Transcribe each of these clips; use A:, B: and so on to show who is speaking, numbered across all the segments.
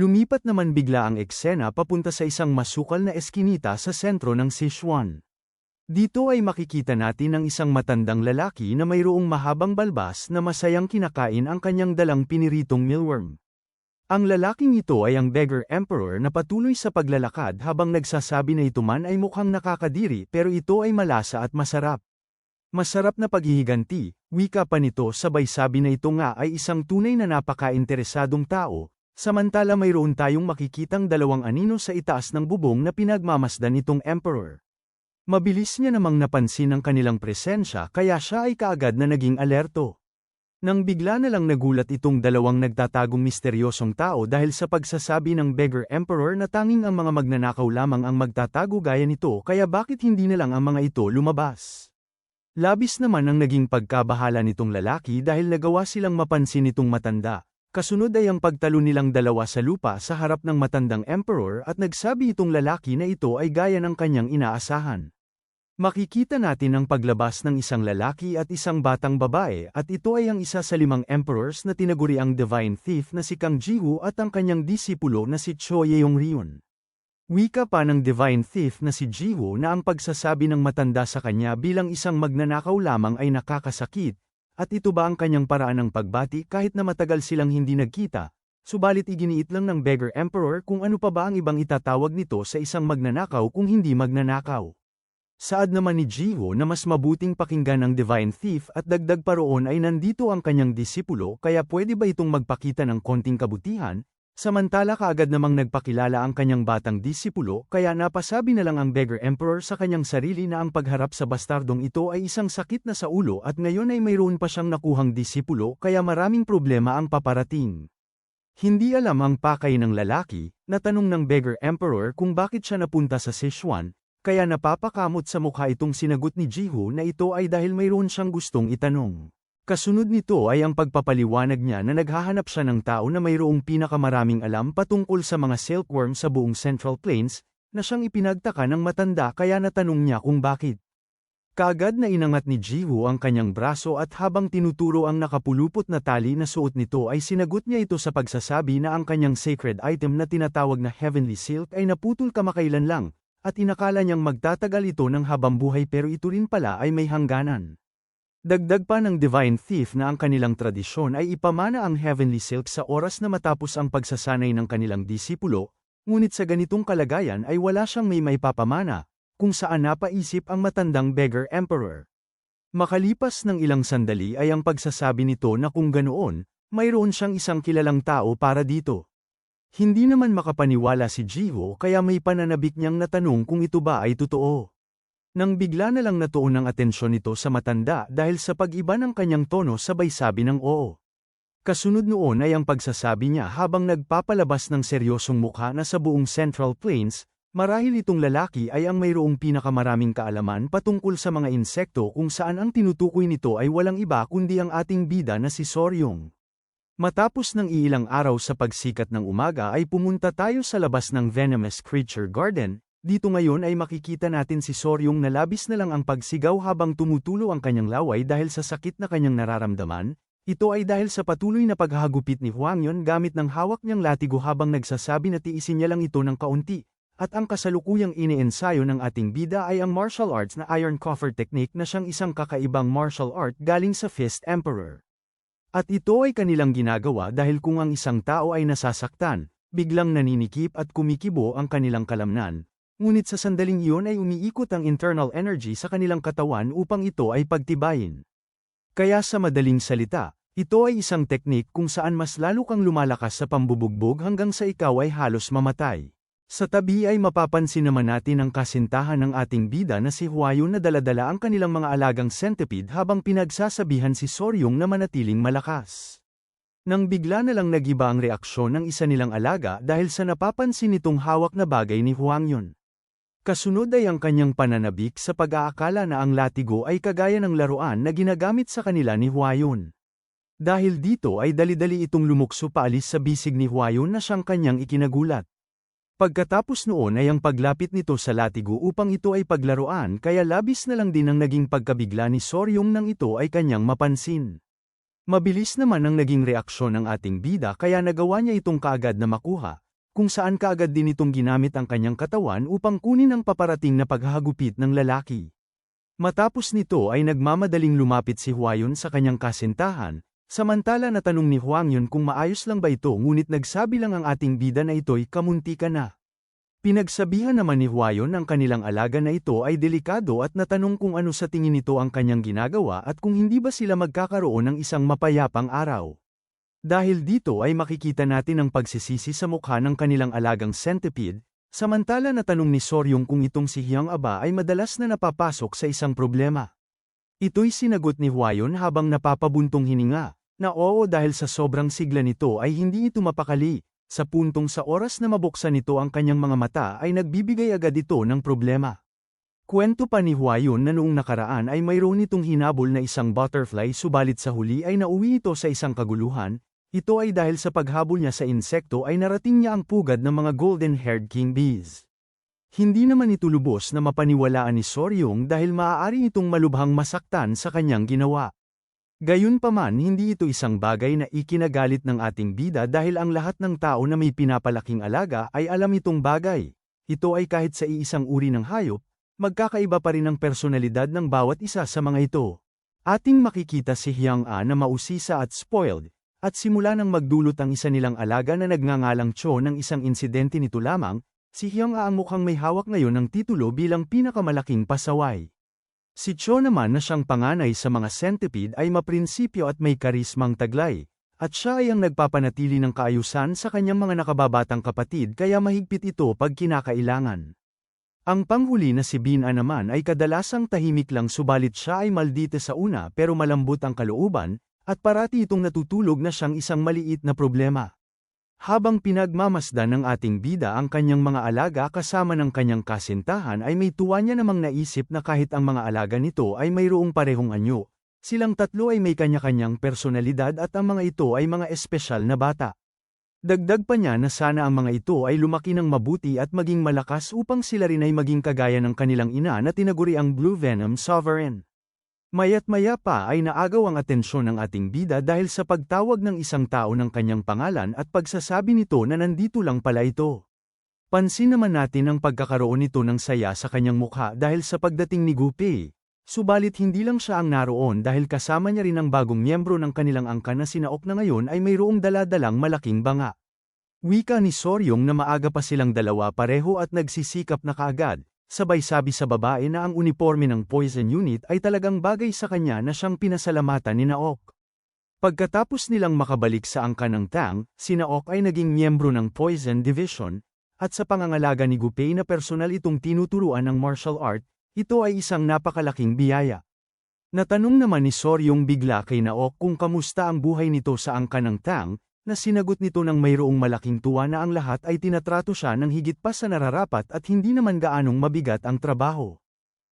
A: Lumipat naman bigla ang eksena papunta sa isang masukal na eskinita sa sentro ng Sichuan. Dito ay makikita natin ang isang matandang lalaki na mayroong mahabang balbas na masayang kinakain ang kanyang dalang piniritong mealworm. Ang lalaking ito ay ang Beggar Emperor na patuloy sa paglalakad habang nagsasabi na ito man ay mukhang nakakadiri pero ito ay malasa at masarap. Masarap na paghihiganti, wika pa nito sabay sabi na ito nga ay isang tunay na napaka-interesadong tao, samantala mayroon tayong makikitang dalawang anino sa itaas ng bubong na pinagmamasdan nitong Emperor. Mabilis niya namang napansin ang kanilang presensya kaya siya ay kaagad na naging alerto. Nang bigla na lang nagulat itong dalawang nagtatagong misteryosong tao dahil sa pagsasabi ng Beggar Emperor na tanging ang mga magnanakaw lamang ang magtatago gaya nito kaya bakit hindi na lang ang mga ito lumabas. Labis naman ang naging pagkabahala nitong lalaki dahil nagawa silang mapansin itong matanda. Kasunod ay ang pagtalo nilang dalawa sa lupa sa harap ng matandang emperor at nagsabi itong lalaki na ito ay gaya ng kanyang inaasahan. Makikita natin ang paglabas ng isang lalaki at isang batang babae at ito ay ang isa sa limang emperors na tinaguri ang divine thief na si Kang Jiwoo at ang kanyang disipulo na si Cho Yeong-ryun. Wika pa ng divine thief na si Jiwoo na ang pagsasabi ng matanda sa kanya bilang isang magnanakaw lamang ay nakakasakit, at ito ba ang kanyang paraan ng pagbati kahit na matagal silang hindi nagkita, subalit iginiit lang ng beggar emperor kung ano pa ba ang ibang itatawag nito sa isang magnanakaw kung hindi magnanakaw. Saad naman ni Jiho na mas mabuting pakinggan ang Divine Thief at dagdag pa roon ay nandito ang kanyang disipulo kaya pwede ba itong magpakita ng konting kabutihan, samantala kaagad namang nagpakilala ang kanyang batang disipulo kaya napasabi na lang ang Beggar Emperor sa kanyang sarili na ang pagharap sa bastardong ito ay isang sakit na sa ulo at ngayon ay mayroon pa siyang nakuhang disipulo kaya maraming problema ang paparating. Hindi alam ang pakay ng lalaki, natanong ng Beggar Emperor kung bakit siya napunta sa Sichuan, kaya napapakamot sa mukha itong sinagot ni Jiho na ito ay dahil mayroon siyang gustong itanong. Kasunod nito ay ang pagpapaliwanag niya na naghahanap siya ng tao na mayroong pinakamaraming alam patungkol sa mga silkworm sa buong Central Plains, na siyang ipinagtaka ng matanda kaya natanong niya kung bakit. Kaagad na inangat ni Jiho ang kanyang braso at habang tinuturo ang nakapulupot na tali na suot nito ay sinagot niya ito sa pagsasabi na ang kanyang sacred item na tinatawag na Heavenly Silk ay naputol kamakailan lang, at inakala niyang magtatagal ito ng habang buhay pero ito rin pala ay may hangganan. Dagdag pa ng Divine Thief na ang kanilang tradisyon ay ipamana ang Heavenly Silk sa oras na matapos ang pagsasanay ng kanilang disipulo, ngunit sa ganitong kalagayan ay wala siyang may maipapamana, kung saan napaisip ang matandang Beggar Emperor. Makalipas ng ilang sandali ay ang pagsasabi nito na kung ganoon, mayroon siyang isang kilalang tao para dito. Hindi naman makapaniwala si Jiho kaya may pananabik niyang natanong kung ito ba ay totoo. Nang bigla na lang natuon ang atensyon nito sa matanda dahil sa pag-iba ng kanyang tono sabay sabi ng oo. Kasunod noon ay ang pagsasabi niya habang nagpapalabas ng seryosong mukha na sa buong Central Plains, marahil itong lalaki ay ang mayroong pinakamaraming kaalaman patungkol sa mga insekto kung saan ang tinutukoy nito ay walang iba kundi ang ating bida na si Soryong. Matapos ng ilang araw sa pagsikat ng umaga ay pumunta tayo sa labas ng Venomous Creature Garden, dito ngayon ay makikita natin si Soryong na labis na lang ang pagsigaw habang tumutulo ang kanyang laway dahil sa sakit na kanyang nararamdaman, ito ay dahil sa patuloy na paghahagupit ni Huang Yun gamit ng hawak niyang latigo habang nagsasabi na tiisin niya lang ito ng kaunti, at ang kasalukuyang iniensayo ng ating bida ay ang martial arts na Iron Coffer Technique na siyang isang kakaibang martial art galing sa Fist Emperor. At ito ay kanilang ginagawa dahil kung ang isang tao ay nasasaktan, biglang naninikip at kumikibo ang kanilang kalamnan, ngunit sa sandaling iyon ay umiikot ang internal energy sa kanilang katawan upang ito ay pagtibayin. Kaya sa madaling salita, ito ay isang teknik kung saan mas lalo kang lumalakas sa pambubugbog hanggang sa ikaw ay halos mamatay. Sa tabi ay mapapansin naman natin ang kasintahan ng ating bida na si Huayun na daladala ang kanilang mga alagang centipede habang pinagsasabihan si Soryong na manatiling malakas. Nang bigla na lang nagiba ang reaksyon ng isa nilang alaga dahil sa napapansin nitong hawak na bagay ni Huangyun. Kasunod ay ang kanyang pananabik sa pag-aakala na ang latigo ay kagaya ng laruan na ginagamit sa kanila ni Huayun. Dahil dito ay dali-dali itong lumukso paalis sa bisig ni Huayun na siyang kanyang ikinagulat. Pagkatapos noon ay ang paglapit nito sa latigo upang ito ay paglaruan kaya labis na lang din ang naging pagkabigla ni Soryong nang ito ay kanyang mapansin. Mabilis naman ang naging reaksyon ng ating bida kaya nagawa niya itong kaagad na makuha, kung saan kaagad din itong ginamit ang kanyang katawan upang kunin ang paparating na paghahagupit ng lalaki. Matapos nito ay nagmamadaling lumapit si Huayon sa kanyang kasintahan, samantala na tanong ni Huang Yun kung maayos lang ba ito ngunit nagsabi lang ang ating bida na ito'y kamunti ka na. Pinagsabihan naman ni Huayon ang kanilang alaga na ito ay delikado at natanong kung ano sa tingin nito ang kanyang ginagawa at kung hindi ba sila magkakaroon ng isang mapayapang araw. Dahil dito ay makikita natin ang pagsisisi sa mukha ng kanilang alagang centipede, samantala na tanong ni Soryong kung itong si Hyang Aba ay madalas na napapasok sa isang problema. Ito'y sinagot ni Huayon habang napapabuntong hininga, na oo dahil sa sobrang sigla nito ay hindi ito mapakali, sa puntong sa oras na mabuksan nito ang kanyang mga mata ay nagbibigay agad ito ng problema. Kwento pa ni Huayon na noong nakaraan ay mayroon nitong hinabol na isang butterfly subalit sa huli ay nauwi ito sa isang kaguluhan, ito ay dahil sa paghabol niya sa insekto ay narating niya ang pugad ng mga golden-haired king bees. Hindi naman ito lubos na mapaniwalaan ni Soryong dahil maaari itong malubhang masaktan sa kanyang ginawa. Gayunpaman hindi ito isang bagay na ikinagalit ng ating bida dahil ang lahat ng tao na may pinapalaking alaga ay alam itong bagay. Ito ay kahit sa iisang uri ng hayop, magkakaiba pa rin ang personalidad ng bawat isa sa mga ito. Ating makikita si Hyang A na mausisa at spoiled, at simula nang magdulot ang isa nilang alaga na nagngangalang Cho ng isang insidente nito lamang, si Hyang A ang mukhang may hawak ngayon ng titulo bilang pinakamalaking pasaway. Si Cho naman na siyang panganay sa mga centipede ay maprinsipyo at may karismang taglay, at siya ay ang nagpapanatili ng kaayusan sa kanyang mga nakababatang kapatid kaya mahigpit ito pag kinakailangan. Ang panghuli na si Bina naman ay kadalasang tahimik lang subalit siya ay maldite sa una pero malambot ang kalooban, at parati itong natutulog na siyang isang maliit na problema. Habang pinagmamasdan ng ating bida ang kanyang mga alaga kasama ng kanyang kasintahan ay may tuwa niya namang naisip na kahit ang mga alaga nito ay mayroong parehong anyo, silang tatlo ay may kanya-kanyang personalidad at ang mga ito ay mga espesyal na bata. Dagdag pa niya na sana ang mga ito ay lumaki ng mabuti at maging malakas upang sila rin ay maging kagaya ng kanilang ina na tinaguri ang Blue Venom Sovereign. Mayat maya pa ay naagaw ang atensyon ng ating bida dahil sa pagtawag ng isang tao ng kanyang pangalan at pagsasabi nito na nandito lang pala ito. Pansin naman natin ang pagkakaroon nito ng saya sa kanyang mukha dahil sa pagdating ni Gupi. Subalit hindi lang siya ang naroon dahil kasama niya rin ang bagong miyembro ng kanilang angkan na sinaok na ngayon ay mayroong daladalang malaking banga. Wika ni Soryong na maaga pa silang dalawa pareho at nagsisikap na kaagad, sabay sabi sa babae na ang uniforme ng Poison Unit ay talagang bagay sa kanya na siyang pinasalamatan ni Naok. Pagkatapos nilang makabalik sa angka ng Tang, si Naok ay naging miyembro ng Poison Division, at sa pangangalaga ni Gupei na personal itong tinuturuan ng martial art, ito ay isang napakalaking biyaya. Natanong naman ni Soryong bigla kay Naok kung kamusta ang buhay nito sa angka ng Tang, na sinagot nito ng mayroong malaking tuwa na ang lahat ay tinatrato siya ng higit pa sa nararapat at hindi naman gaanong mabigat ang trabaho.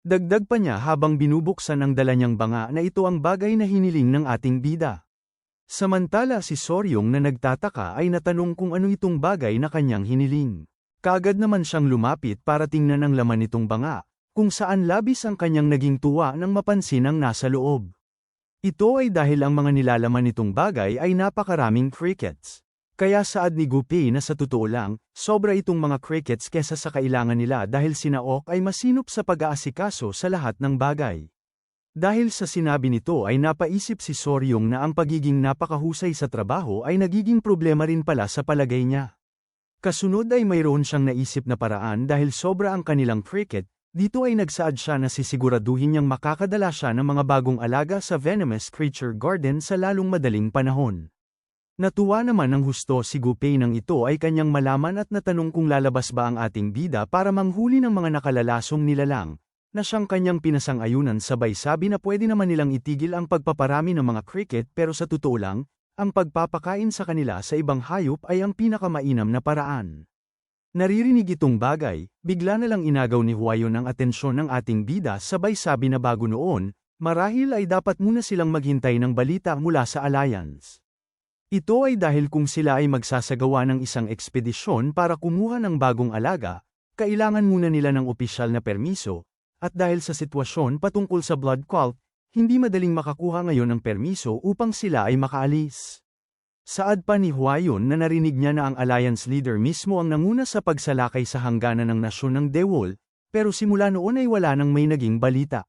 A: Dagdag pa niya habang binubuksan ang dala niyang banga na ito ang bagay na hiniling ng ating bida. Samantala si Soryong na nagtataka ay natanong kung ano itong bagay na kanyang hiniling. Kagad naman siyang lumapit para tingnan ang laman nitong banga, kung saan labis ang kanyang naging tuwa nang mapansin ang nasa loob. Ito ay dahil ang mga nilalaman nitong bagay ay napakaraming crickets. Kaya saad ni Gupi na sa totoo lang, sobra itong mga crickets kesa sa kailangan nila dahil sinaok ay masinop sa pag-aasikaso sa lahat ng bagay. Dahil sa sinabi nito ay napaisip si Soryong na ang pagiging napakahusay sa trabaho ay nagiging problema rin pala sa palagay niya. Kasunod ay mayroon siyang naisip na paraan dahil sobra ang kanilang cricket, dito ay nagsaad siya na sisiguraduhin niyang makakadala siya ng mga bagong alaga sa Venomous Creature Garden sa lalong madaling panahon. Natuwa naman ng husto si Gupay nang ito ay kanyang malaman at natanong kung lalabas ba ang ating bida para manghuli ng mga nakalalasong nilalang, na siyang kanyang pinasang-ayunan sabay sabi na pwede naman nilang itigil ang pagpaparami ng mga cricket pero sa totoo lang, ang pagpapakain sa kanila sa ibang hayop ay ang pinakamainam na paraan. Naririnig itong bagay, bigla na lang inagaw ni Huayon ang atensyon ng ating bida sabay sabi na bago noon, marahil ay dapat muna silang maghintay ng balita mula sa Alliance. Ito ay dahil kung sila ay magsasagawa ng isang ekspedisyon para kumuha ng bagong alaga, kailangan muna nila ng opisyal na permiso, at dahil sa sitwasyon patungkol sa blood cult, hindi madaling makakuha ngayon ng permiso upang sila ay makaalis. Saad pa ni Huayon na narinig niya na ang alliance leader mismo ang nanguna sa pagsalakay sa hangganan ng nasyon ng Dewol, pero simula noon ay wala nang may naging balita.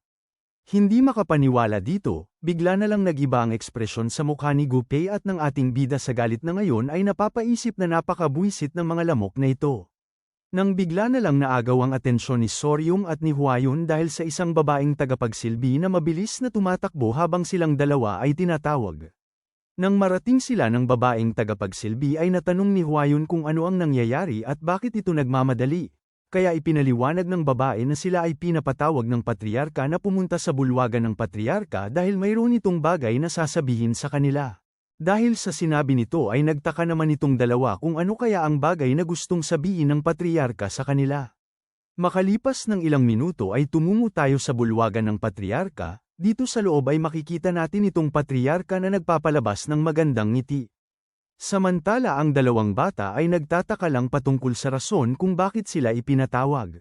A: Hindi makapaniwala dito, bigla na lang nagiba ang ekspresyon sa mukha ni Gupei at ng ating bida sa galit na ngayon ay napapaisip na napakabuisit ng mga lamok na ito. Nang bigla na lang naagaw ang atensyon ni Soryong at ni Huayon dahil sa isang babaeng tagapagsilbi na mabilis na tumatakbo habang silang dalawa ay tinatawag. Nang marating sila ng babaeng tagapagsilbi ay natanong ni Huayon kung ano ang nangyayari at bakit ito nagmamadali. Kaya ipinaliwanag ng babae na sila ay pinapatawag ng patriarka na pumunta sa bulwagan ng patriarka dahil mayroon itong bagay na sasabihin sa kanila. Dahil sa sinabi nito ay nagtaka naman itong dalawa kung ano kaya ang bagay na gustong sabihin ng patriarka sa kanila. Makalipas ng ilang minuto ay tumungo tayo sa bulwagan ng patriarka, dito sa loob ay makikita natin itong patriarka na nagpapalabas ng magandang ngiti. Samantala ang dalawang bata ay nagtataka lang patungkol sa rason kung bakit sila ipinatawag.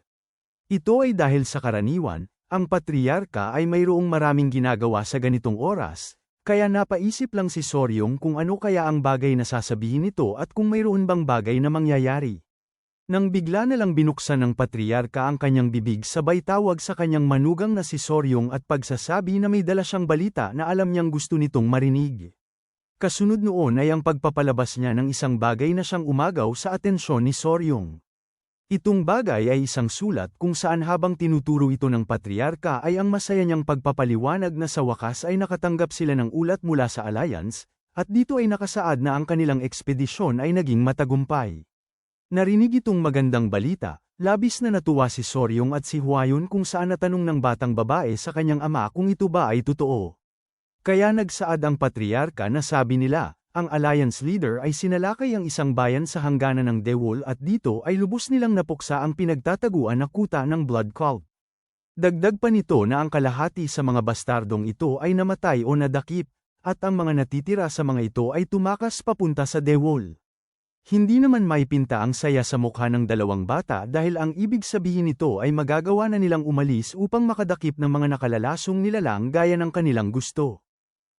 A: Ito ay dahil sa karaniwan, ang patriarka ay mayroong maraming ginagawa sa ganitong oras, kaya napaisip lang si Soryong kung ano kaya ang bagay na sasabihin nito at kung mayroon bang bagay na mangyayari. Nang bigla na lang binuksan ng patriarka ang kanyang bibig sabay tawag sa kanyang manugang na si Soryong at pagsasabi na may dala siyang balita na alam niyang gusto nitong marinig. Kasunod noon ay ang pagpapalabas niya ng isang bagay na siyang umagaw sa atensyon ni Soryong. Itong bagay ay isang sulat kung saan habang tinuturo ito ng patriarka ay ang masaya niyang pagpapaliwanag na sa wakas ay nakatanggap sila ng ulat mula sa Alliance, at dito ay nakasaad na ang kanilang ekspedisyon ay naging matagumpay. Narinig itong magandang balita, labis na natuwa si Soryong at si Huayon kung saan natanong ng batang babae sa kanyang ama kung ito ba ay totoo. Kaya nagsaad ang patriarka na sabi nila, ang alliance leader ay sinalakay ang isang bayan sa hangganan ng Dewol at dito ay lubos nilang napuksa ang pinagtataguan na kuta ng blood cult. Dagdag pa nito na ang kalahati sa mga bastardong ito ay namatay o nadakip, at ang mga natitira sa mga ito ay tumakas papunta sa Dewol. Hindi naman maipinta ang saya sa mukha ng dalawang bata dahil ang ibig sabihin nito ay magagawa na nilang umalis upang makadakip ng mga nakalalasong nilalang gaya ng kanilang gusto.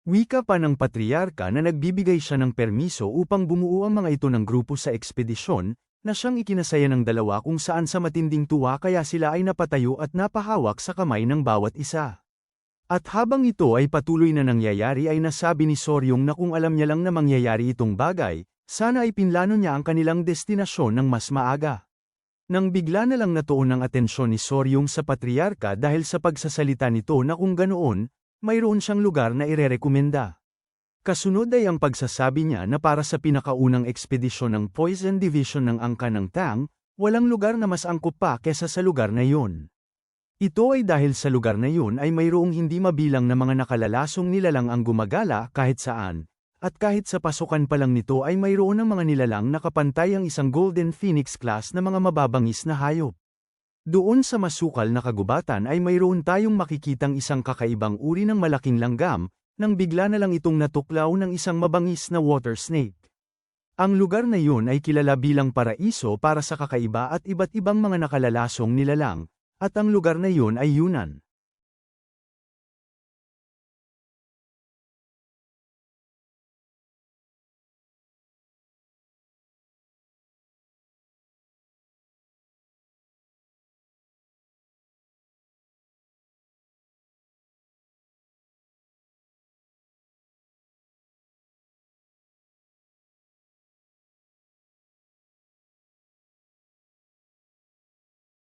A: Wika pa ng patriarka na nagbibigay siya ng permiso upang bumuo ang mga ito ng grupo sa ekspedisyon, na siyang ikinasaya ng dalawa kung saan sa matinding tuwa kaya sila ay napatayo at napahawak sa kamay ng bawat isa. At habang ito ay patuloy na nangyayari ay nasabi ni Soryong na kung alam niya lang na mangyayari itong bagay, sana ay pinlano niya ang kanilang destinasyon ng mas maaga. Nang bigla na lang natuon ang atensyon ni Soryong sa patriarka dahil sa pagsasalita nito na kung ganoon, mayroon siyang lugar na irerekomenda. Kasunod ay ang pagsasabi niya na para sa pinakaunang ekspedisyon ng Poison Division ng Angka ng Tang, walang lugar na mas angkop pa kesa sa lugar na yun. Ito ay dahil sa lugar na yun ay mayroong hindi mabilang na mga nakalalasong nilalang ang gumagala kahit saan, at kahit sa pasukan pa lang nito ay mayroon ng mga nilalang nakapantay ang isang Golden Phoenix class na mga mababangis na hayop. Doon sa masukal na kagubatan ay mayroon tayong makikitang isang kakaibang uri ng malaking langgam, nang bigla na lang itong natuklaw ng isang mabangis na water snake. Ang lugar na yun ay kilala bilang paraiso para sa kakaiba at iba't ibang mga nakalalasong nilalang, at ang lugar na yun ay Yunan.